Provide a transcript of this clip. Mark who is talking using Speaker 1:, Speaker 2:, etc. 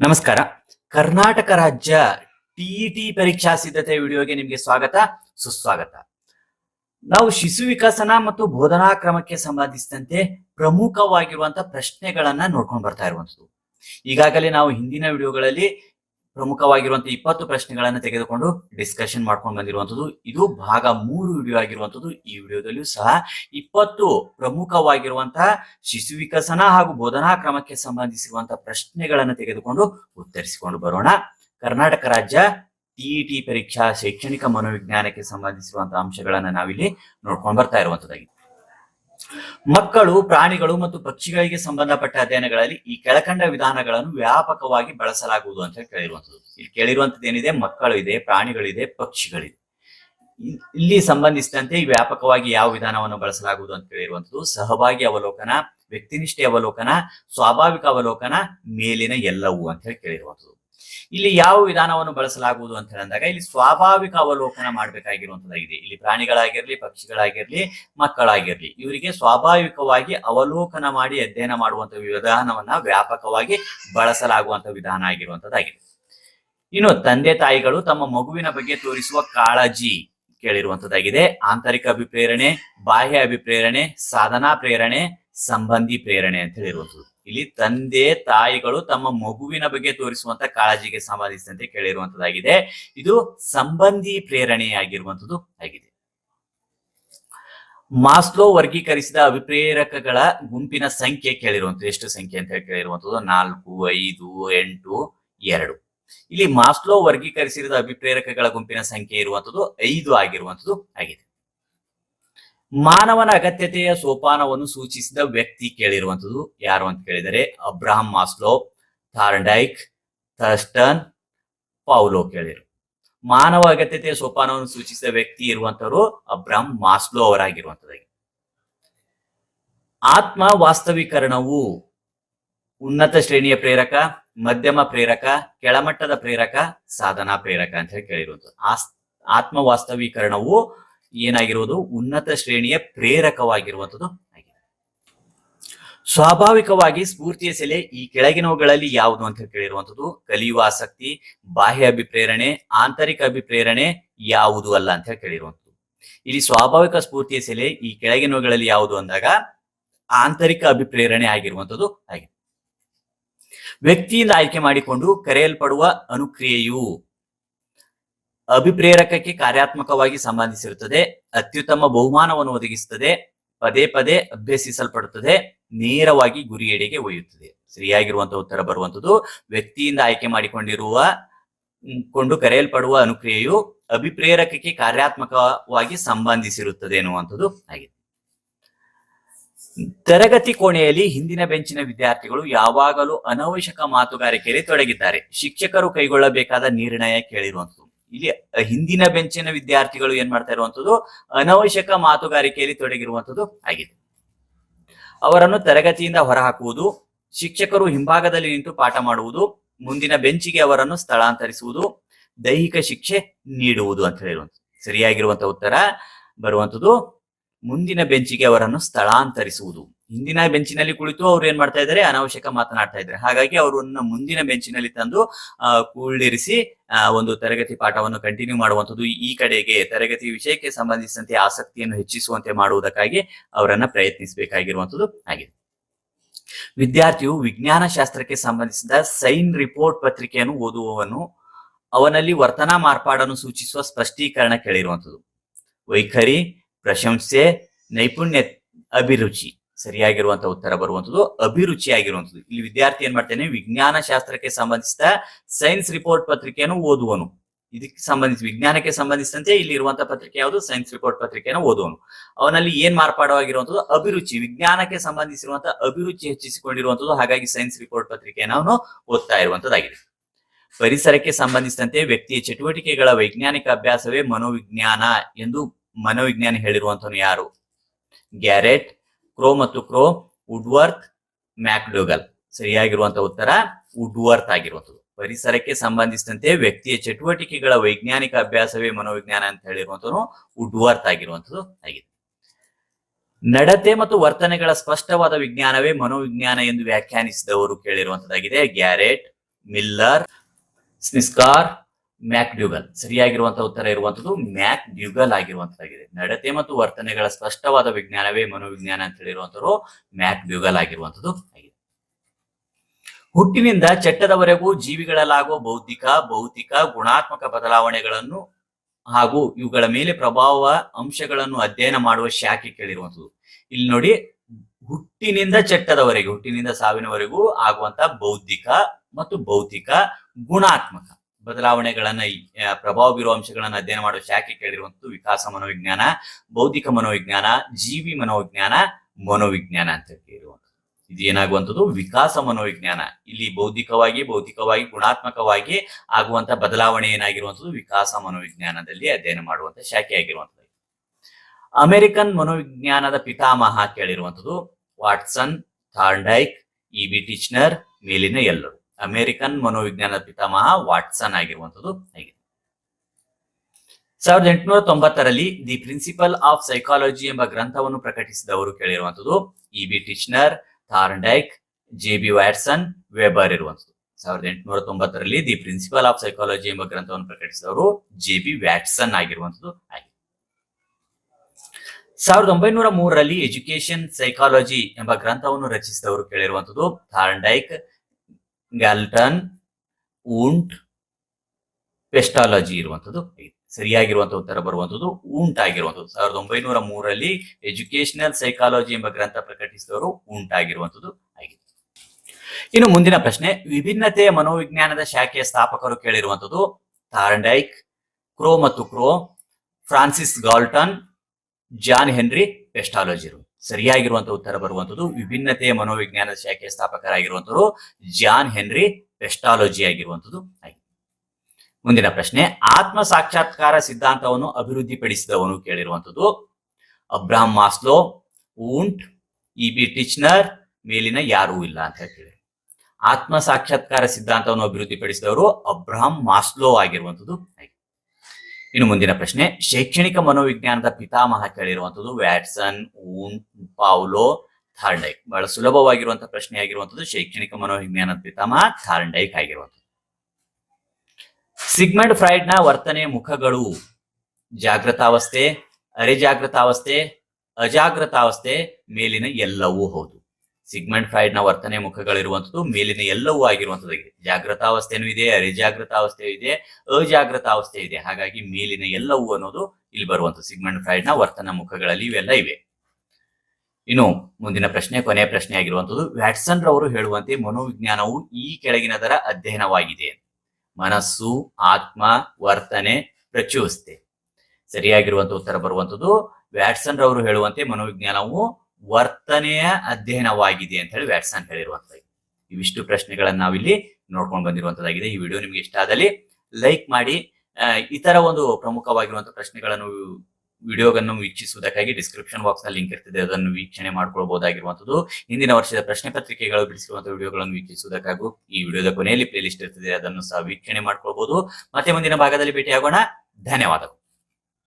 Speaker 1: ನಮಸ್ಕಾರ. ಕರ್ನಾಟಕ ರಾಜ್ಯ ಟಿಇಟಿ ಪರೀಕ್ಷಾ ಸಿದ್ಧತೆ ವಿಡಿಯೋಗೆ ನಿಮಗೆ ಸ್ವಾಗತ, ಸುಸ್ವಾಗತ. ನಾವು ಶಿಶು ವಿಕಸನ ಮತ್ತು ಬೋಧನಾ ಕ್ರಮಕ್ಕೆ ಸಂಬಂಧಿಸಿದಂತೆ ಪ್ರಮುಖವಾಗಿರುವಂತಹ ಪ್ರಶ್ನೆಗಳನ್ನ ನೋಡ್ಕೊಂಡು ಬರ್ತಾ ಇರುವಂತದ್ದು ಈಗಾಗಲೇ ನಾವು ಹಿಂದಿನ ವಿಡಿಯೋಗಳಲ್ಲಿ ಪ್ರಮುಖವಾಗಿರುವಂತಹ ಇಪ್ಪತ್ತು ಪ್ರಶ್ನೆಗಳನ್ನ ತೆಗೆದುಕೊಂಡು ಡಿಸ್ಕಷನ್ ಮಾಡ್ಕೊಂಡು ಬಂದಿರುವಂತದ್ದು. ಇದು ಭಾಗ ಮೂರು ವಿಡಿಯೋ ಆಗಿರುವಂತದ್ದು. ಈ ವಿಡಿಯೋದಲ್ಲಿಯೂ ಸಹ ಇಪ್ಪತ್ತು ಪ್ರಮುಖವಾಗಿರುವಂತಹ ಶಿಶು ವಿಕಸನ ಹಾಗೂ ಬೋಧನಾ ಕ್ರಮಕ್ಕೆ ಸಂಬಂಧಿಸಿರುವಂತಹ ಪ್ರಶ್ನೆಗಳನ್ನು ತೆಗೆದುಕೊಂಡು ಉತ್ತರಿಸಿಕೊಂಡು ಬರೋಣ. ಕರ್ನಾಟಕ ರಾಜ್ಯ ಟಿಇಟಿ ಪರೀಕ್ಷಾ ಶೈಕ್ಷಣಿಕ ಮನೋವಿಜ್ಞಾನಕ್ಕೆ ಸಂಬಂಧಿಸಿರುವಂತಹ ಅಂಶಗಳನ್ನ ನಾವಿಲ್ಲಿ ನೋಡ್ಕೊಂಡು ಬರ್ತಾ ಇರುವಂತದ್ದಾಗಿದೆ. ಮಕ್ಕಳು, ಪ್ರಾಣಿಗಳು ಮತ್ತು ಪಕ್ಷಿಗಳಿಗೆ ಸಂಬಂಧಪಟ್ಟ ಅಧ್ಯಯನಗಳಲ್ಲಿ ಈ ಕೆಳಕಂಡ ವಿಧಾನಗಳನ್ನು ವ್ಯಾಪಕವಾಗಿ ಬಳಸಲಾಗುವುದು ಅಂತ ಹೇಳಿ ಕೇಳಿರುವಂತದ್ದು ಇಲ್ಲಿ ಕೇಳಿರುವಂಥದ್ದು ಏನಿದೆ? ಮಕ್ಕಳು ಇದೆ ಪ್ರಾಣಿಗಳಿದೆ, ಪಕ್ಷಿಗಳಿದೆ. ಇಲ್ಲಿ ಸಂಬಂಧಿಸಿದಂತೆ ವ್ಯಾಪಕವಾಗಿ ಯಾವ ವಿಧಾನವನ್ನು ಬಳಸಲಾಗುವುದು ಅಂತ ಕೇಳಿರುವಂತದ್ದು ಸಹಭಾಗಿ ಅವಲೋಕನ, ವ್ಯಕ್ತಿನಿಷ್ಠೆ ಅವಲೋಕನ, ಸ್ವಾಭಾವಿಕ ಅವಲೋಕನ, ಮೇಲಿನ ಎಲ್ಲವೂ ಅಂತ ಹೇಳಿ ಕೇಳಿರುವಂತದ್ದು ಇಲ್ಲಿ ಯಾವ ವಿಧಾನವನ್ನು ಬಳಸಲಾಗುವುದು ಅಂತ ಹೇಳಿದಾಗ ಇಲ್ಲಿ ಸ್ವಾಭಾವಿಕ ಅವಲೋಕನ ಮಾಡಬೇಕಾಗಿರುವಂತದ್ದಾಗಿದೆ ಇಲ್ಲಿ ಪ್ರಾಣಿಗಳಾಗಿರ್ಲಿ, ಪಕ್ಷಿಗಳಾಗಿರ್ಲಿ, ಮಕ್ಕಳಾಗಿರ್ಲಿ ಇವರಿಗೆ ಸ್ವಾಭಾವಿಕವಾಗಿ ಅವಲೋಕನ ಮಾಡಿ ಅಧ್ಯಯನ ಮಾಡುವಂತ ವಿಧಾನವನ್ನ ವ್ಯಾಪಕವಾಗಿ ಬಳಸಲಾಗುವಂತ ವಿಧಾನ ಆಗಿರುವಂತದ್ದಾಗಿದೆ ಇನ್ನು ತಂದೆ ತಾಯಿಗಳು ತಮ್ಮ ಮಗುವಿನ ಬಗ್ಗೆ ತೋರಿಸುವ ಕಾಳಜಿ ಕೇಳಿರುವಂತದ್ದಾಗಿದೆ ಆಂತರಿಕ ಅಭಿಪ್ರೇರಣೆ, ಬಾಹ್ಯ ಅಭಿಪ್ರೇರಣೆ, ಸಾಧನಾ ಪ್ರೇರಣೆ, ಸಂಬಂಧಿ ಪ್ರೇರಣೆ ಅಂತ ಹೇಳಿರುವಂತದ್ದು. ಇಲ್ಲಿ ತಂದೆ, ತಾಯಿಗಳು ತಮ್ಮ ಮಗುವಿನ ಬಗ್ಗೆ ತೋರಿಸುವಂತ ಕಾಳಜಿಗೆ ಸಂಬಂಧಿಸಿದಂತೆ ಕೇಳಿರುವಂತದ್ದಾಗಿದೆ. ಇದು ಸಂಬಂಧಿ ಪ್ರೇರಣೆಯಾಗಿರುವಂತದ್ದು ಆಗಿದೆ. ಮಾಸ್ಲೋ ವರ್ಗೀಕರಿಸಿದ ಅಭಿಪ್ರೇರಕಗಳ ಗುಂಪಿನ ಸಂಖ್ಯೆ ಕೇಳಿರುವಂತದ್ದು, ಎಷ್ಟು ಸಂಖ್ಯೆ ಅಂತ ಹೇಳಿ ಕೇಳಿರುವಂತದ್ದು, ನಾಲ್ಕು, ಐದು, ಎಂಟು, ಎರಡು. ಇಲ್ಲಿ ಮಾಸ್ಲೋ ವರ್ಗೀಕರಿಸಿದ ಅಭಿಪ್ರೇರಕಗಳ ಗುಂಪಿನ ಸಂಖ್ಯೆ ಇರುವಂತದ್ದು ಐದು ಆಗಿರುವಂತದ್ದು ಆಗಿದೆ. ಮಾನವನ ಅಗತ್ಯತೆಯ ಸೋಪಾನವನ್ನು ಸೂಚಿಸಿದ ವ್ಯಕ್ತಿ ಕೇಳಿರುವಂತದ್ದು ಯಾರು ಅಂತ ಕೇಳಿದರೆ Abraham Maslow, Thorndike, Thurstone, Paulo ಕೇಳಿರು. ಮಾನವ ಅಗತ್ಯತೆಯ ಸೋಪಾನವನ್ನು ಸೂಚಿಸಿದ ವ್ಯಕ್ತಿ ಇರುವಂತವರು ಅಬ್ರಾಹಂ ಮಾಸ್ಲೋ ಅವರಾಗಿರುವಂತದ್ದಾಗಿ ಆತ್ಮ ವಾಸ್ತವೀಕರಣವು ಉನ್ನತ ಶ್ರೇಣಿಯ ಪ್ರೇರಕ, ಮಧ್ಯಮ ಪ್ರೇರಕ, ಕೆಳಮಟ್ಟದ ಪ್ರೇರಕ, ಸಾಧನಾ ಪ್ರೇರಕ ಅಂತ ಹೇಳಿ ಕೇಳಿರುವಂತದ್ದು ಆತ್ಮ ವಾಸ್ತವೀಕರಣವು ಏನಾಗಿರುವುದು? ಉನ್ನತ ಶ್ರೇಣಿಯ ಪ್ರೇರಕವಾಗಿರುವಂಥದ್ದು ಆಗಿದೆ. ಸ್ವಾಭಾವಿಕವಾಗಿ ಸ್ಫೂರ್ತಿಯ ಸೆಲೆ ಈ ಕೆಳಗಿನವುಗಳಲ್ಲಿ ಯಾವುದು ಅಂತ ಕೇಳಿರುವಂಥದ್ದು? ಕಲಿಯುವ ಆಸಕ್ತಿ, ಬಾಹ್ಯ ಅಭಿಪ್ರೇರಣೆ, ಆಂತರಿಕ ಅಭಿಪ್ರೇರಣೆ ಯಾವುದು ಅಲ್ಲ ಅಂತ ಹೇಳಿ ಕೇಳಿರುವಂತದ್ದು ಇಲ್ಲಿ ಸ್ವಾಭಾವಿಕ ಸ್ಫೂರ್ತಿಯ ಸೆಲೆ ಈ ಕೆಳಗಿನವುಗಳಲ್ಲಿ ಯಾವುದು ಅಂದಾಗ ಆಂತರಿಕ ಅಭಿಪ್ರೇರಣೆ ಆಗಿರುವಂಥದ್ದು ಆಗಿದೆ. ವ್ಯಕ್ತಿಯಿಂದ ಆಯ್ಕೆ ಮಾಡಿಕೊಂಡು ಕರೆಯಲ್ಪಡುವ ಅನುಕ್ರಿಯೆಯು ಅಭಿಪ್ರೇರಕಕ್ಕೆ ಕಾರ್ಯಾತ್ಮಕವಾಗಿ ಸಂಬಂಧಿಸಿರುತ್ತದೆ. ಅತ್ಯುತ್ತಮ ಬಹುಮಾನವನ್ನು ಒದಗಿಸುತ್ತದೆ. ಪದೇ ಪದೇ ಅಭ್ಯಸಿಸಲ್ಪಡುತ್ತದೆ. ನೇರವಾಗಿ ಗುರಿಯೆಡೆಗೆ ಒಯ್ಯುತ್ತದೆ. ಸರಿಯಾಗಿರುವಂತಹ ಉತ್ತರ ಬರುವಂತದ್ದು ವ್ಯಕ್ತಿಯಿಂದ ಆಯ್ಕೆ ಮಾಡಿಕೊಂಡಿರುವ ಕೊಂಡು ಕರೆಯಲ್ಪಡುವ ಅನುಕ್ರಿಯೆಯು ಅಭಿಪ್ರೇರಕಕ್ಕೆ ಕಾರ್ಯಾತ್ಮಕವಾಗಿ ಸಂಬಂಧಿಸಿರುತ್ತದೆ ಎನ್ನುವಂಥದ್ದು ಆಗಿದೆ. ತರಗತಿ ಕೋಣೆಯಲ್ಲಿ ಹಿಂದಿನ ಬೆಂಚಿನ ವಿದ್ಯಾರ್ಥಿಗಳು ಯಾವಾಗಲೂ ಅನವಶ್ಯಕ ಮಾತುಗಾರಿಕೆಯಲ್ಲಿ ತೊಡಗಿದ್ದಾರೆ. ಶಿಕ್ಷಕರು ಕೈಗೊಳ್ಳಬೇಕಾದ ನಿರ್ಣಯ ಕೇಳಿರುವಂಥದ್ದು. ಇಲ್ಲಿ ಹಿಂದಿನ ಬೆಂಚಿನ ವಿದ್ಯಾರ್ಥಿಗಳು ಏನ್ ಮಾಡ್ತಾ ಇರುವಂತದ್ದು ಅನವಶ್ಯಕ ಮಾತುಗಾರಿಕೆಯಲ್ಲಿ ತೊಡಗಿರುವಂತದ್ದು ಆಗಿದೆ. ಅವರನ್ನು ತರಗತಿಯಿಂದ ಹೊರಹಾಕುವುದು, ಶಿಕ್ಷಕರು ಹಿಂಭಾಗದಲ್ಲಿ ನಿಂತು ಪಾಠ ಮಾಡುವುದು, ಮುಂದಿನ ಬೆಂಚಿಗೆ ಅವರನ್ನು ಸ್ಥಳಾಂತರಿಸುವುದು, ದೈಹಿಕ ಶಿಕ್ಷೆ ನೀಡುವುದು ಅಂತ ಹೇಳಿರುವಂಥದ್ದು. ಸರಿಯಾಗಿರುವಂತಹ ಉತ್ತರ ಬರುವಂತದ್ದು ಮುಂದಿನ ಬೆಂಚಿಗೆ ಅವರನ್ನು ಸ್ಥಳಾಂತರಿಸುವುದು. ಹಿಂದಿನ ಬೆಂಚಿನಲ್ಲಿ ಕುಳಿತು ಅವ್ರು ಏನ್ ಮಾಡ್ತಾ ಇದ್ದಾರೆ? ಅನಾವಶ್ಯಕ ಮಾತನಾಡ್ತಾ ಇದ್ದಾರೆ. ಹಾಗಾಗಿ ಅವರನ್ನ ಮುಂದಿನ ಬೆಂಚಿನಲ್ಲಿ ತಂದು ಕೂಳಿರಿಸಿ ಒಂದು ತರಗತಿ ಪಾಠವನ್ನು ಕಂಟಿನ್ಯೂ ಮಾಡುವಂಥದ್ದು ಈ ಕಡೆಗೆ ತರಗತಿ ವಿಷಯಕ್ಕೆ ಸಂಬಂಧಿಸಿದಂತೆ ಆಸಕ್ತಿಯನ್ನು ಹೆಚ್ಚಿಸುವಂತೆ ಮಾಡುವುದಕ್ಕಾಗಿ ಅವರನ್ನ ಪ್ರಯತ್ನಿಸಬೇಕಾಗಿರುವಂಥದ್ದು ಆಗಿದೆ. ವಿದ್ಯಾರ್ಥಿಯು ವಿಜ್ಞಾನ ಶಾಸ್ತ್ರಕ್ಕೆ ಸಂಬಂಧಿಸಿದ ಸೈನ್ ರಿಪೋರ್ಟ್ ಪತ್ರಿಕೆಯನ್ನು ಓದುವವನು, ಅವನಲ್ಲಿ ವರ್ತನಾ ಮಾರ್ಪಾಡನ್ನು ಸೂಚಿಸುವ ಸ್ಪಷ್ಟೀಕರಣ ಕೇಳಿರುವಂಥದ್ದು. ವೈಖರಿ, ಪ್ರಶಂಸೆ, ನೈಪುಣ್ಯ, ಅಭಿರುಚಿ. ಸರಿಯಾಗಿರುವಂತಹ ಉತ್ತರ ಬರುವಂತದ್ದು ಅಭಿರುಚಿ ಆಗಿರುವಂತದ್ದು ಇಲ್ಲಿ ವಿದ್ಯಾರ್ಥಿ ಏನ್ ಮಾಡ್ತಾನೆ ವಿಜ್ಞಾನ ಶಾಸ್ತ್ರಕ್ಕೆ ಸಂಬಂಧಿಸಿದ ಸೈನ್ಸ್ ರಿಪೋರ್ಟ್ ಪತ್ರಿಕೆಯನ್ನು ಓದುವನು. ಇದಕ್ಕೆ ಸಂಬಂಧಿಸಿ, ವಿಜ್ಞಾನಕ್ಕೆ ಸಂಬಂಧಿಸಿದಂತೆ ಇಲ್ಲಿ ಇರುವಂತಹ ಪತ್ರಿಕೆ ಯಾವುದು? ಸೈನ್ಸ್ ರಿಪೋರ್ಟ್ ಪತ್ರಿಕೆಯನ್ನು ಓದುವನು. ಅವನಲ್ಲಿ ಏನ್ ಮಾರ್ಪಾಡವಾಗಿರುವಂತದ್ದು ಅಭಿರುಚಿ, ವಿಜ್ಞಾನಕ್ಕೆ ಸಂಬಂಧಿಸಿರುವಂತಹ ಅಭಿರುಚಿ ಹೆಚ್ಚಿಸಿಕೊಂಡಿರುವಂತದ್ದು, ಹಾಗಾಗಿ ಸೈನ್ಸ್ ರಿಪೋರ್ಟ್ ಪತ್ರಿಕೆಯನ್ನು ಅವನು ಓದ್ತಾ ಇರುವಂತದ್ದಾಗಿದೆ. ಪರಿಸರಕ್ಕೆ ಸಂಬಂಧಿಸಿದಂತೆ ವ್ಯಕ್ತಿಯ ಚಟುವಟಿಕೆಗಳ ವೈಜ್ಞಾನಿಕ ಅಭ್ಯಾಸವೇ ಮನೋವಿಜ್ಞಾನ ಎಂದು ಮನೋವಿಜ್ಞಾನಿ ಹೇಳಿರುವಂತವನು ಯಾರು? ಗ್ಯಾರೆಟ್ ಕ್ರೋ ಮತ್ತು ಕ್ರೋ ವುಡ್ವರ್ತ್ ಮ್ಯಾಕ್ಡೋಗಲ್ ಸರಿಯಾಗಿರುವಂತಹ ಉತ್ತರ ವುಡ್ವರ್ತ್ ಆಗಿರುವಂಥದ್ದು. ಪರಿಸರಕ್ಕೆ ಸಂಬಂಧಿಸಿದಂತೆ ವ್ಯಕ್ತಿಯ ಚಟುವಟಿಕೆಗಳ ವೈಜ್ಞಾನಿಕ ಅಭ್ಯಾಸವೇ ಮನೋವಿಜ್ಞಾನ ಅಂತ ಹೇಳಿರುವಂತವನು ವುಡ್ವರ್ತ್ ಆಗಿರುವಂಥದ್ದು ಆಗಿದೆ. ನಡತೆ ಮತ್ತು ವರ್ತನೆಗಳ ಸ್ಪಷ್ಟವಾದ ವಿಜ್ಞಾನವೇ ಮನೋವಿಜ್ಞಾನ ಎಂದು ವ್ಯಾಖ್ಯಾನಿಸಿದವರು ಕೇಳಿರುವಂತದ್ದಾಗಿದೆ ಗ್ಯಾರೆಟ್, ಮಿಲ್ಲರ್, ಸ್ನಿಸ್ಕಾರ್ ಮ್ಯಾಕ್ ಡ್ಯೂಗಲ್ ಸರಿಯಾಗಿರುವಂತಹ ಉತ್ತರ ಇರುವಂತದ್ದು ಮ್ಯಾಕ್ ಡ್ಯೂಗಲ್ ಆಗಿರುವಂತದ್ದಾಗಿದೆ ನಡತೆ ಮತ್ತು ವರ್ತನೆಗಳ ಸ್ಪಷ್ಟವಾದ ವಿಜ್ಞಾನವೇ ಮನೋವಿಜ್ಞಾನ ಅಂತ ಹೇಳಿರುವಂತವರು ಮ್ಯಾಕ್ ಡ್ಯೂಗಲ್ ಆಗಿರುವಂತದ್ದು ಆಗಿದೆ. ಹುಟ್ಟಿನಿಂದ ಚಟ್ಟದವರೆಗೂ ಜೀವಿಗಳಲ್ಲಾಗುವ ಬೌದ್ಧಿಕ, ಭೌತಿಕ, ಗುಣಾತ್ಮಕ ಬದಲಾವಣೆಗಳನ್ನು ಹಾಗೂ ಇವುಗಳ ಮೇಲೆ ಪ್ರಭಾವ ಅಂಶಗಳನ್ನು ಅಧ್ಯಯನ ಮಾಡುವ ಶಾಖೆ ಕೇಳಿರುವಂತದ್ದು ಇಲ್ಲಿ ನೋಡಿ, ಹುಟ್ಟಿನಿಂದ ಚಟ್ಟದವರೆಗೆ, ಹುಟ್ಟಿನಿಂದ ಸಾವಿನವರೆಗೂ ಆಗುವಂತ ಬೌದ್ಧಿಕ ಮತ್ತು ಭೌತಿಕ ಗುಣಾತ್ಮಕ ಬದಲಾವಣೆಗಳನ್ನ ಪ್ರಭಾವ ಬೀರುವ ಅಂಶಗಳನ್ನ ಅಧ್ಯಯನ ಮಾಡುವ ಶಾಖೆ ಕೇಳಿರುವಂತದ್ದು ವಿಕಾಸ ಮನೋವಿಜ್ಞಾನ, ಬೌದ್ಧಿಕ ಮನೋವಿಜ್ಞಾನ, ಜೀವಿ ಮನೋವಿಜ್ಞಾನ ಮನೋವಿಜ್ಞಾನ ಅಂತ ಕೇಳಿರುವಂತದ್ದು. ಇದು ಏನಾಗುವಂಥದ್ದು ವಿಕಾಸ ಮನೋವಿಜ್ಞಾನ. ಇಲ್ಲಿ ಬೌದ್ಧಿಕವಾಗಿ, ಭೌತಿಕವಾಗಿ, ಗುಣಾತ್ಮಕವಾಗಿ ಆಗುವಂತ ಬದಲಾವಣೆ ಏನಾಗಿರುವಂಥದ್ದು ವಿಕಾಸ ಮನೋವಿಜ್ಞಾನದಲ್ಲಿ ಅಧ್ಯಯನ ಮಾಡುವಂತ ಶಾಖೆ ಆಗಿರುವಂತದ್ದು. ಅಮೆರಿಕನ್ ಮನೋವಿಜ್ಞಾನದ ಪಿತಾಮಹ ಕೇಳಿರುವಂಥದ್ದು Watson Thorndike E B Titchener ಮೇಲಿನ ಎಲ್ಲರು. ಅಮೆರಿಕನ್ ಮನೋವಿಜ್ಞಾನದ ಪಿತಾಮಹ ವಾಟ್ಸನ್ ಆಗಿರುವಂತದ್ದು ಆಗಿದೆ ಸಾವಿರದ ಎಂಟುನೂರ ತೊಂಬತ್ತರಲ್ಲಿ ದಿ ಪ್ರಿನ್ಸಿಪಲ್ ಆಫ್ ಸೈಕಾಲಜಿ ಎಂಬ ಗ್ರಂಥವನ್ನು ಪ್ರಕಟಿಸಿದವರು ಕೇಳಿರುವಂತದ್ದು E B Titchener Thorndike J B Watson Weber ಇರುವಂತದ್ದು ಸಾವಿರದ ಎಂಟುನೂರ ತೊಂಬತ್ತರಲ್ಲಿ ದಿ ಪ್ರಿನ್ಸಿಪಲ್ ಆಫ್ ಸೈಕಾಲಜಿ ಎಂಬ ಗ್ರಂಥವನ್ನು ಪ್ರಕಟಿಸಿದವರು ಜೆ ಬಿ ವ್ಯಾಟ್ಸನ್ ಆಗಿರುವಂತದ್ದು ಆಗಿದೆ. ಸಾವಿರದ ಒಂಬೈನೂರ ಮೂರರಲ್ಲಿ ಎಜುಕೇಶನ್ ಸೈಕಾಲಜಿ ಎಂಬ ಗ್ರಂಥವನ್ನು ರಚಿಸಿದವರು ಕೇಳಿರುವಂತದ್ದು ಥಾರ್ಡೈಕ್ ಗ್ಯಾಲ್ಟನ್ ಊಂಟ್ ಪೆಸ್ಟಾಲಜಿ ಸರಿಯಾಗಿರುವಂಥ ಸರಿಯಾಗಿರುವಂತಹ ಉತ್ತರ ಬರುವಂತದ್ದು ಊಂಟ್ ಆಗಿರುವಂತದ್ದು ಸಾವಿರದ ಒಂಬೈನೂರ ಮೂರರಲ್ಲಿ ಎಜುಕೇಶನಲ್ ಸೈಕಾಲಜಿ ಎಂಬ ಗ್ರಂಥ ಪ್ರಕಟಿಸಿದವರು ಊಂಟ್ ಆಗಿರುವಂತದ್ದು ಆಗಿದೆ. ಇನ್ನು ಮುಂದಿನ ಪ್ರಶ್ನೆ, ವಿಭಿನ್ನತೆಯ ಮನೋವಿಜ್ಞಾನದ ಶಾಖೆಯ ಸ್ಥಾಪಕರು ಕೇಳಿರುವಂತದ್ದು ಥಾರ್ಡೈಕ್ ಕ್ರೋ ಮತ್ತು Crow Francis Galton John Henry Pestalozzi ಸರಿಯಾಗಿರುವಂತಹ ಉತ್ತರ ಬರುವಂತದ್ದು ವಿಭಿನ್ನತೆಯ ಮನೋವಿಜ್ಞಾನದ ಶಾಖೆಯ ಸ್ಥಾಪಕರಾಗಿರುವಂತವರು ಜಾನ್ ಹೆನ್ರಿ, ಪೆಸ್ಟಾಲಜಿ ಆಗಿರುವಂತದ್ದು ಆಗಿದೆ ಮುಂದಿನ ಪ್ರಶ್ನೆ, ಆತ್ಮ ಸಾಕ್ಷಾತ್ಕಾರ ಸಿದ್ಧಾಂತವನ್ನು ಅಭಿವೃದ್ಧಿಪಡಿಸಿದವನು ಕೇಳಿರುವಂತದ್ದು Abraham Maslow Wundt E B Titchener, ಮೇಲಿನ ಯಾರೂ ಇಲ್ಲ ಅಂತ ಹೇಳಿ ಆತ್ಮ ಸಾಕ್ಷಾತ್ಕಾರ ಸಿದ್ಧಾಂತವನ್ನು ಅಭಿವೃದ್ಧಿಪಡಿಸಿದವರು ಅಬ್ರಾಹಂ ಮಾಸ್ಲೋ ಆಗಿರುವಂತದ್ದು. ಇನ್ನು ಮುಂದಿನ ಪ್ರಶ್ನೆ, ಶೈಕ್ಷಣಿಕ ಮನೋವಿಜ್ಞಾನದ ಪಿತಾಮಹ ಕೇಳಿರುವಂತದ್ದು ವ್ಯಾಟ್ಸನ್, ಊನ್, ಪಾವ್ಲೋ, ಥಾರ್ಡೈಕ್. ಬಹಳ ಸುಲಭವಾಗಿರುವಂತಹ ಪ್ರಶ್ನೆ ಆಗಿರುವಂತದ್ದು ಶೈಕ್ಷಣಿಕ ಮನೋವಿಜ್ಞಾನದ ಪಿತಾಮಹ ಥಾರ್ಡೈಕ್ ಆಗಿರುವಂತದ್ದು. ಸಿಗ್ಮಂಡ್ ಫ್ರೈಡ್ನ ವರ್ತನೆ ಮುಖಗಳು ಜಾಗೃತಾವಸ್ಥೆ ಅರೆ ಜಾಗೃತಾವಸ್ಥೆ ಅಜಾಗೃತಾವಸ್ಥೆ ಮೇಲಿನ ಎಲ್ಲವೂ ಹೌದು. ಸಿಗ್ಮೆಂಟ್ ಫ್ರೈಡ್ನ ವರ್ತನೆ ಮುಖಗಳಿರುವಂತದ್ದು ಮೇಲಿನ ಎಲ್ಲವೂ ಆಗಿರುವಂತದ್ದಾಗಿದೆ ಜಾಗೃತಾವಸ್ಥೆನೂ ಇದೆ ಅರೆಜಾಗೃತಾವಸ್ಥೆ ಇದೆ ಅಜಾಗೃತಾವಸ್ಥೆ ಇದೆ. ಹಾಗಾಗಿ ಮೇಲಿನ ಎಲ್ಲವೂ ಅನ್ನೋದು ಇಲ್ಲಿ ಬರುವಂತ ಸಿಗ್ಮೆಂಟ್ ಫ್ರೈಡ್ನ ವರ್ತನ ಮುಖಗಳಲ್ಲಿ ಇವೆಲ್ಲ ಇವೆ. ಇನ್ನು ಮುಂದಿನ ಪ್ರಶ್ನೆ, ಕೊನೆಯ ಪ್ರಶ್ನೆ ಆಗಿರುವಂತದ್ದು ವ್ಯಾಟ್ಸನ್ ರವರು ಹೇಳುವಂತೆ ಮನೋವಿಜ್ಞಾನವು ಈ ಕೆಳಗಿನದರ ಅಧ್ಯಯನವಾಗಿದೆ. ಮನಸ್ಸು, ಆತ್ಮ, ವರ್ತನೆ ಪ್ರಚೋಸ್ತೆ ಸರಿಯಾಗಿರುವಂತ ಉತ್ತರ ಬರುವಂತದ್ದು ವ್ಯಾಟ್ಸನ್ ರವರು ಹೇಳುವಂತೆ ಮನೋವಿಜ್ಞಾನವು ವರ್ತನೆಯ ಅಧ್ಯಯನವಾಗಿದೆ ಅಂತ ಹೇಳಿ ವ್ಯಾಟ್ಸನ್ ಹೇಳಿರುವಂತದ್ದು ಇವಿಷ್ಟು ಪ್ರಶ್ನೆಗಳನ್ನ ನಾವಿಲ್ಲಿ ನೋಡ್ಕೊಂಡು ಬಂದಿರುವಂತದ್ದಾಗಿದೆ ಈ ವಿಡಿಯೋ ನಿಮ್ಗೆ ಇಷ್ಟ ಆದಲ್ಲಿ ಲೈಕ್ ಮಾಡಿ ಇತರ ಒಂದು ಪ್ರಮುಖವಾಗಿರುವಂತಹ ಪ್ರಶ್ನೆಗಳನ್ನು ವಿಡಿಯೋಗಳನ್ನು ವೀಕ್ಷಿಸುವುದಕ್ಕಾಗಿ ಡಿಸ್ಕ್ರಿಪ್ಷನ್ ಬಾಕ್ಸ್ನಲ್ಲಿ ಲಿಂಕ್ ಇರ್ತದೆ. ಅದನ್ನು ವೀಕ್ಷಣೆ ಮಾಡ್ಕೊಳ್ಬಹುದಾಗಿರುವಂತದ್ದು ಹಿಂದಿನ ವರ್ಷದ ಪ್ರಶ್ನೆ ಪತ್ರಿಕೆಗಳು ಬಿಡಿಸಿರುವಂತಹ ವಿಡಿಯೋಗಳನ್ನು ವೀಕ್ಷಿಸುವುದಕ್ಕಾಗೂ ಈ ವಿಡಿಯೋದ ಕೊನೆಯಲ್ಲಿ ಪ್ಲೇಲಿಸ್ಟ್ ಇರ್ತದೆ. ಅದನ್ನು ಸಹ ವೀಕ್ಷಣೆ ಮಾಡ್ಕೊಳ್ಬಹುದು ಮತ್ತೆ ಮುಂದಿನ ಭಾಗದಲ್ಲಿ ಭೇಟಿಯಾಗೋಣ. ಧನ್ಯವಾದಗಳು.